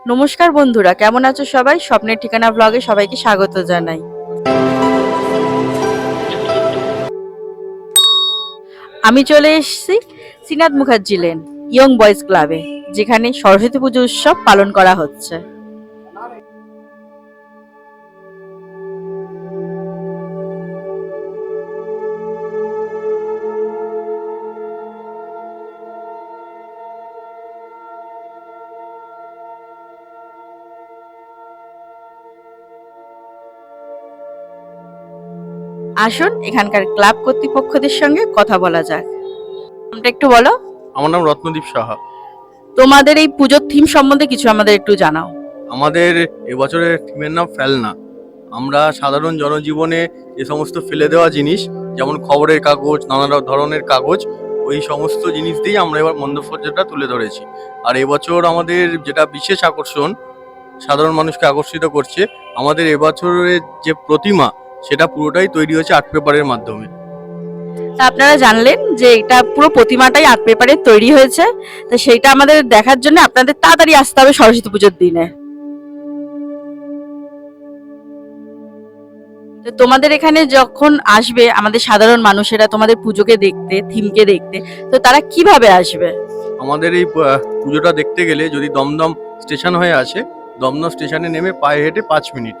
নমস্কার বন্ধুরা, কেমন আছো সবাই? স্বপ্নের ঠিকানা ব্লগে সবাইকে স্বাগত জানাই। আমি চলে এসেছি Srinath Mukherjee lane, young boys ক্লাবে, যেখানে সরস্বতী পুজো উৎসব পালন করা হচ্ছে। আসুন এখানকার ক্লাব কর্তৃপক্ষদের সঙ্গে কথা বলা যাক। নামটা একটু বলো। আমার নাম রত্নদীপ সাহা। তোমাদের এই পুজোর থিম সম্বন্ধে কিছু আমাদের একটু জানাও। আমাদের এবছরের থিমের নাম ফেলনা। আমরা সাধারণ জনজীবনে যে সমস্ত ফেলে দেওয়া জিনিস যেমন খবরের কাগজ নানা ধরনের কাগজ ওই সমস্ত জিনিস দিয়েই আমরা এবার মণ্ডপসজ্জাটা তুলে ধরেছি। আর এবছর আমাদের যেটা বিশেষ আকর্ষণ সাধারণ মানুষকে আকর্ষিত করছে আমাদের এবছরের যে প্রতিমা সেটা পুরোটাই তৈরি হয়েছে আর্ট পেপারের মাধ্যমে। তা আপনারা জানলেন যে এটা পুরো প্রতিমাটাই আর্ট পেপারে তৈরি হয়েছে। তো সেইটা আমাদের দেখার জন্য আপনাদের তাড়াতাড়ি আসতে হবে সরস্বতী পুজোর দিনে। তো তোমাদের এখানে যখন আসবে আমাদের সাধারণ মানুষেরা তোমাদের পুজোকে দেখতে থিমকে দেখতে তো তারা কীভাবে আসবে? আমাদের এই পুজোটা দেখতে গেলে যদি দমদম স্টেশন হয়ে আসে দমদম স্টেশনে নেমে পায়ে হেঁটে পাঁচ মিনিট।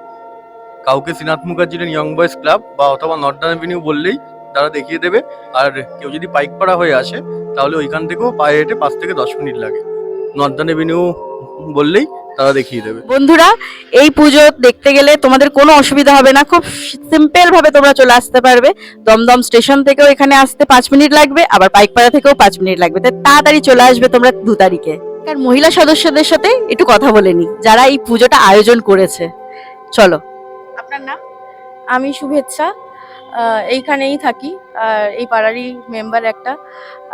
কাউকে শ্রীনাথ মুখার্জির ইয়ং বয়েজ ক্লাব বা অথবা নর্দার্ন অ্যাভিনিউ বললেই তারা দেখিয়ে দেবে। আর কেউ যদি পাইক পাইকপাড়া হয়ে আসে, তাহলে ওইখান থেকেও পায়ে হেঁটে পাঁচ থেকে দশ মিনিট লাগে। নর্দার্ন অ্যাভিনিউ বললেই তারা দেখিয়ে দেবে। বন্ধুরা, এই পুজো দেখতে গেলে তোমাদের কোনো অসুবিধা হবে না। খুব সিম্পল ভাবে তোমরা চলে আসতে পারবে। দমদম স্টেশন থেকেও এখানে আসতে পাঁচ মিনিট লাগবে, আবার পাইকপাড়া থেকেও পাঁচ মিনিট লাগবে। তাই তাড়াতাড়ি চলে আসবে তোমরা দু তারিখে। আর মহিলা সদস্যদের সাথে একটু কথা বলে নি, যারা এই পুজোটা আয়োজন করেছে। চলো আমি শুভেচ্ছা। এইখানেই থাকি। আর এই পাড়ারই মেম্বার একটা।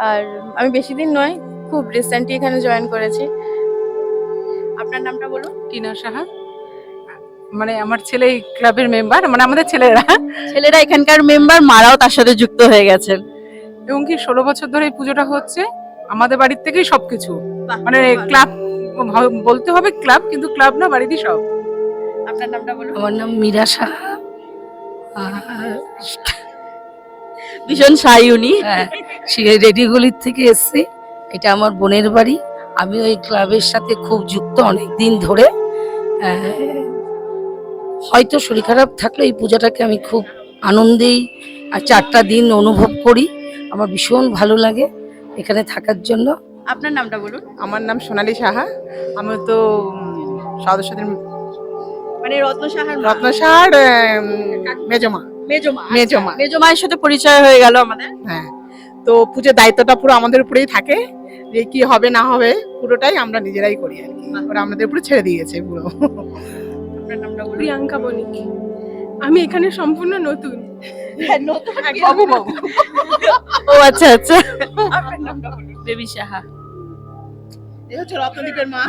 আর আমি বেশি দিন নয় খুব রিসেন্টলি এখানে জয়েন করেছি। আপনার নামটা বলুন? টিনা সাহা। মানে আমার ছেলে এই ক্লাবের মেম্বার মানে আমাদের ছেলেরা। ছেলেরা এখানকার মেম্বার মারাও তার সাথে যুক্ত হয়ে গেছেন এবং কি ষোলো বছর ধরে এই পুজোটা হচ্ছে আমাদের বাড়ির থেকেই সবকিছু। মানে ক্লাব বলতে হবে ক্লাব কিন্তু ক্লাব না বাড়িরই সব। আপনার নামটা বলুন? আমার নাম মীরা সাহা। ভীষণ সাই উনি হ্যাঁ, সে রেডিগলির থেকে এসছি। এটা আমার বোনের বাড়ি। আমি ওই ক্লাবের সাথে খুব যুক্ত অনেক দিন ধরে হয়তো শরীর খারাপ থাকলে এই পূজাটাকে আমি খুব আনন্দেই আর চারটা দিন অনুভব করি। আমার ভীষণ ভালো লাগে এখানে থাকার জন্য। আপনার নামটা বলুন। আমার নাম সোনালী সাহা। আমি তো সদস্যদের মানে রত্ন সাহার রত্ন সাহার মেজমা। মেজমা মেজমা। মেজমায়ের সাথে পরিচয় হয়ে গেল আমাদের। হ্যাঁ। তো পুজোর দায়িত্বটা পুরো আমাদের উপরেই থাকে যে কি হবে না হবে পুরোটাই আমরা নিজেরাই করি আর কি। ওরা আমাদের উপরে ছেড়ে দিয়েছে পুরো। আপনার প্রিয়াঙ্কা বণিক। আমি এখানে সম্পূর্ণ নতুন। বাবু বাবু। ও আচ্ছা আচ্ছা। আপনার নামটা বলুন। বেবি সাহা। হচ্ছে রত্নদীপের মা।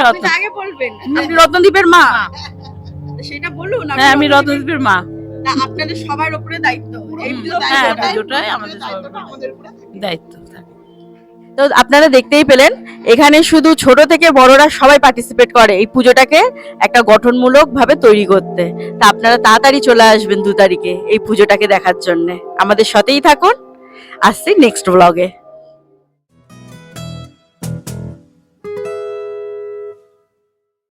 আপনি তো আগে বলবেন। আপনি রত্নদীপের মা। সেটা বলুন হ্যাঁ আমি রত্নদীপের মা। আপনাদের সবার উপরে দায়িত্ব। এই পুজোর হ্যাঁ দায়িত্বটা। পুজোটাই আমাদের দায়িত্ব। থাকে। তো আপনারা দেখতেই পেলেন এখানে শুধু ছোট থেকে বড়রা সবাই পার্টিসিপেট করে এই পুজোটাকে একটা গঠনমূলক ভাবে তৈরি করতে। তা আপনারা তাড়াতাড়ি চলে আসবেন দু তারিখে এই পুজোটাকে দেখার জন্য। আমাদের সাথেই থাকুন। আসছি নেক্সট ব্লগে